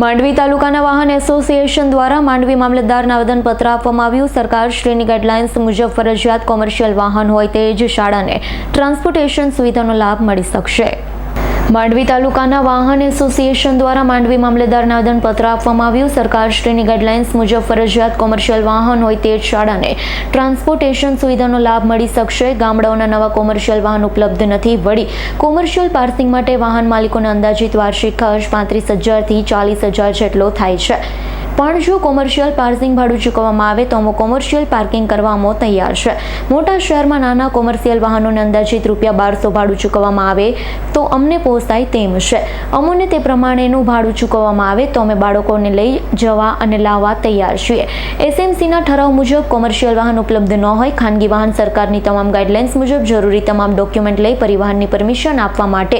માંડવી તાલુકાના વાહન એસોસિએશન દ્વારા માંડવી મામલતદારને આવેદનપત્ર આપવામાં આવ્યું. સરકારશ્રીની ગાઈડલાઇન્સ મુજબ ફરજિયાત કોમર્શિયલ વાહન હોય તે જ શાળાને ટ્રાન્સપોર્ટેશન સુવિધાનો લાભ મળી શકશે. માંડવી તાલુકાના વાહન એસોસિએશન દ્વારા માંડવી મામલેદારને આવેદનપત્ર આપવામાં આવ્યું. સરકારશ્રીની ગાઈડલાઇન્સ મુજબ ફરજિયાત કોમર્શિયલ વાહન હોય તે જ શાળાને ટ્રાન્સપોર્ટેશન સુવિધાનો લાભ મળી શકશે. ગામડાઓના નવા કોમર્શિયલ વાહન ઉપલબ્ધ નથી. વળી કોમર્શિયલ પાર્સિંગ માટે વાહન માલિકોને અંદાજિત વાર્ષિક ખર્ચ પાંત્રીસ હજારથી ચાલીસ હજાર જેટલો થાય છે. પણ જો કોમર્શિયલ પાર્કિંગ ભાડું ચૂકવવામાં આવે તો અમુક કોમર્શિયલ પાર્કિંગ કરવામાં તૈયાર છે. મોટા શહેરમાં નાના કોમર્શિયલ વાહનોને અંદાજિત રૂપિયા બારસો ભાડું ચૂકવવામાં આવે તો અમને પોસાય તેમ છે. અમોને તે પ્રમાણેનું ભાડું ચૂકવવામાં આવે તો અમે બાળકોને લઈ જવા અને લાવવા તૈયાર છીએ. એસએમસીના ઠરાવ મુજબ કોમર્શિયલ વાહન ઉપલબ્ધ ન હોય, ખાનગી વાહન સરકારની તમામ ગાઈડલાઇન્સ મુજબ જરૂરી તમામ ડોક્યુમેન્ટ લઈ પરિવહનની પરમિશન આપવા માટે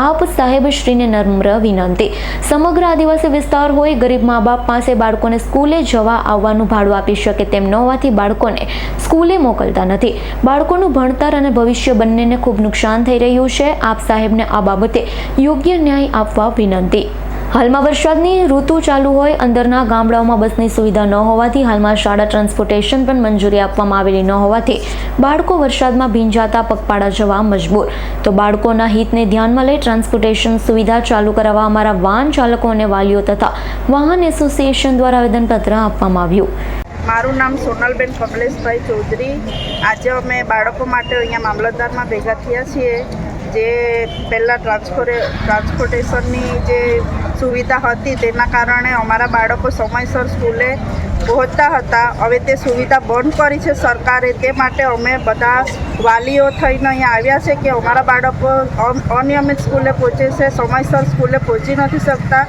આપ સાહેબ શ્રીને નમ્ર વિનંતી. સમગ્ર આદિવાસી વિસ્તાર હોય, ગરીબ મા બાપ પાસે બાળકોને સ્કૂલે જવા આવવાનું ભાડું આપી શકે તેમ ન હોવાથી બાળકોને સ્કૂલે મોકલતા નથી. બાળકોનું ભણતર અને ભવિષ્ય બંનેને ખૂબ નુકસાન થઈ રહ્યું છે. આપ સાહેબને આ બાબતે યોગ્ય ન્યાય આપવા વિનંતી. હાલમાં વરસાદની ઋતુ ચાલુ હોય, અંદરના ગામડાઓમાં બસની સુવિધા ન હોવાથી હાલમાં શાળા ટ્રાન્સપોર્ટેશન પણ મંજૂરી આપવામાં આવેલી ન હોવાથી બાળકો વરસાદમાં ભીંજાતા પગપાળા જવા મજબૂર. તો બાળકોના હિતને ધ્યાનમાં લઈ ટ્રાન્સપોર્ટેશન સુવિધા ચાલુ કરાવવા અમારા વાહન ચાલકો અને વાલીઓ તથા વાહન એસોસિએશન દ્વારા આવેદનપત્ર આપવામાં આવ્યું. મારું નામ સોનલબેન કમલેશભાઈ ચૌધરી. આજે અમે બાળકો માટે અહીંયા મામલતદારમાં ભેગા થયા છીએ. જે પહેલાં ટ્રાન્સપોરે, ટ્રાન્સપોર્ટેશનની જે સુવિધા હતી તેના કારણે અમારા બાળકો સમયસર સ્કૂલે પહોંચતા હતા. હવે તે સુવિધા બંધ કરી છે સરકારે. તે માટે અમે બધા વાલીઓ થઈને અહીંયા આવ્યા છે કે અમારા બાળકો અન- અનિયમિત સ્કૂલે પહોંચે છે, સમયસર સ્કૂલે પહોંચી નથી શકતા.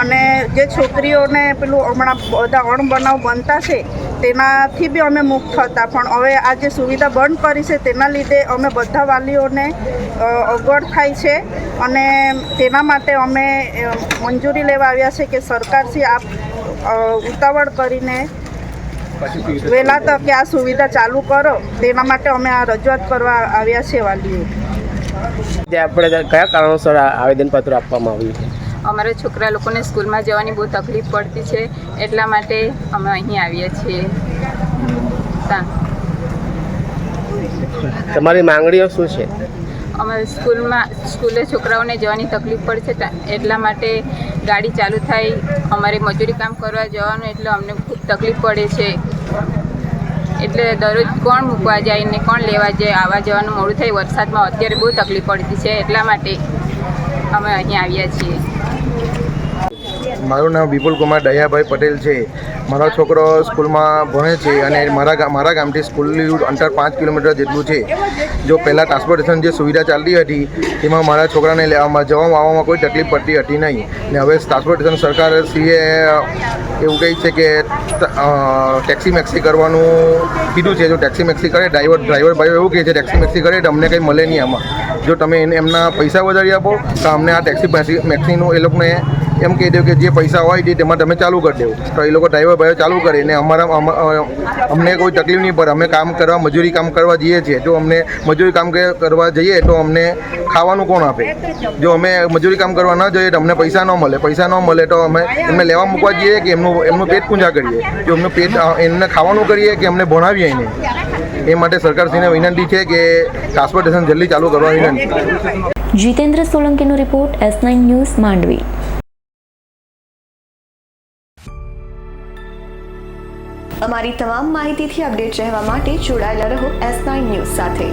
અને જે છોકરીઓને પેલું હમણાં બધા અણબનાવ બનતા છે તેનાથી બી અમે મુક્ત હતા. પણ હવે આ જે સુવિધા બંધ કરી છે, તેના લીધે અમે બધા વાલીઓને અગવડ થાય છે અને તેના માટે અમે મંજૂરી લેવા આવ્યા છે કે સરકારથી આપ ઉતાવળ કરીને વહેલા તકે આ સુવિધા ચાલુ કરો. તેના માટે અમે આ રજૂઆત કરવા આવ્યા છે વાલીઓ. આપણે કયા કારણોસર આવેદનપત્ર આપવામાં આવ્યું? અમારા છોકરા લોકોને સ્કૂલમાં જવાની બહુ તકલીફ પડતી છે એટલા માટે અમે અહીં આવીએ છીએ. તમારી માંગણીઓ શું છે? અમારે સ્કૂલમાં સ્કૂલે છોકરાઓને જવાની તકલીફ પડે છે એટલા માટે ગાડી ચાલુ થાય અમારે મજૂરી કામ કરવા જવાનું એટલે અમને ખૂબ તકલીફ પડે છે. એટલે દરરોજ કોણ મૂકવા જાય ને કોણ લેવા જાય આવવા જવાનું મોડું થાય વરસાદમાં અત્યારે બહુ તકલીફ પડતી છે એટલા માટે અમે અહીં આવ્યા છીએ. મારું નામ વિપુલ કુમાર દયાભાઈ પટેલ છે. મારો છોકરો સ્કૂલમાં ભણે છે અને મારા મારા ગામથી સ્કૂલની અંતર પાંચ કિલોમીટર જેટલું છે. જો પહેલાં ટ્રાન્સપોર્ટેશન જે સુવિધા ચાલતી હતી, તેમાં મારા છોકરાને લેવામાં જવામાં આવવામાં કોઈ તકલીફ પડતી હતી નહીં. ને હવે ટ્રાન્સપોર્ટેશન સીએ એવું કહે છે કે ટેક્સી મેક્સી કરવાનું કીધું છે. જો ટેક્સી મેક્સી કરે, ડ્રાઈવર ડ્રાઈવર ભાઈઓ એવું કહે છે, ટેક્સી મેક્સી કરે તો અમને કંઈ મળે નહીં આમાં. જો તમે એમના પૈસા વધારી આપો, તો અમને આ ટેક્સી પાસી મેક્સીનું એ લોકોને એમ કહી દો કે જે પૈસા હોય તે તેમાં તમે ચાલુ કરી દેવું તો એ લોકો ડ્રાઈવર ભાઈઓ ચાલુ કરે ને અમારા અમને કોઈ તકલીફ નહીં પડે. અમે કામ કરવા, મજૂરી કામ કરવા જઈએ છીએ. જો અમને મજૂરી કામ કરવા જઈએ તો અમને ખાવાનું કોણ આપે? જો અમે મજૂરી કામ કરવા ન જઈએ તો અમને પૈસા ન મળે. પૈસા ન મળે તો અમે એમને લેવા મૂકવા જઈએ કે એમનું એમનું પેટ પૂંજા કરીએ? જો એમનું પેટ એમને ખાવાનું કરીએ કે અમને ભણાવીએ એને? એ માટે સરકારશ્રીને વિનંતી છે કે ટ્રાન્સપોર્ટેશન જલ્દી ચાલુ કરવા વિનંતી. Jitendra સોલંકીનો report S nine news Mandvi. અમારી તમામ માહિતીથી અપડેટ રહેવા માટે જોડાયેલા રહો એસ નાઇન ન્યૂઝ સાથે.